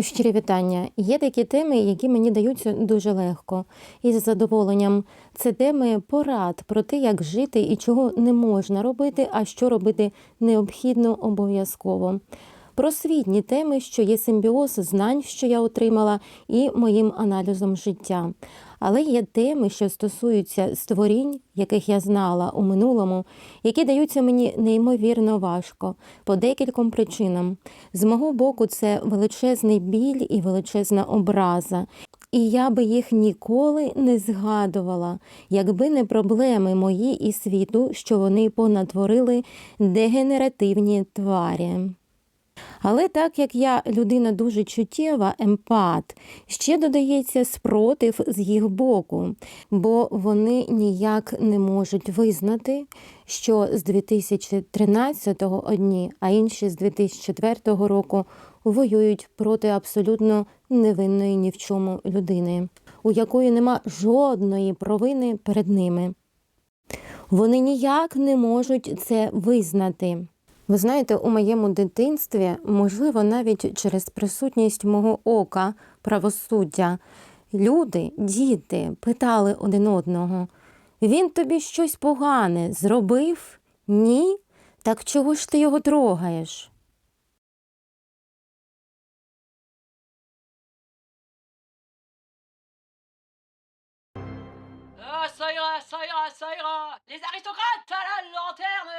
Щирі вітання. Є такі теми, які мені даються дуже легко і з задоволенням. Це теми порад про те, як жити і чого не можна робити, а що робити необхідно обов'язково. Просвітні теми, що є симбіоз знань, що я отримала, і моїм аналізом життя. Але є теми, що стосуються створінь, яких я знала у минулому, які даються мені неймовірно важко по декільком причинам. З мого боку, це величезний біль і величезна образа. І я би їх ніколи не згадувала, якби не проблеми мої і світу, що вони понатворили дегенеративні тварі. Але так як я людина дуже чуттєва, емпат, ще додається спротив з їх боку, бо вони ніяк не можуть визнати, що з 2013-го одні, а інші з 2004 року воюють проти абсолютно невинної ні в чому людини, у якої нема жодної провини перед ними. Вони ніяк не можуть це визнати. Ви знаєте, у моєму дитинстві, можливо, навіть через присутність мого ока, правосуддя, люди, діти питали один одного: він тобі щось погане зробив? Ні? Так чого ж ти його трогаєш? Les aristocrates à la lanterne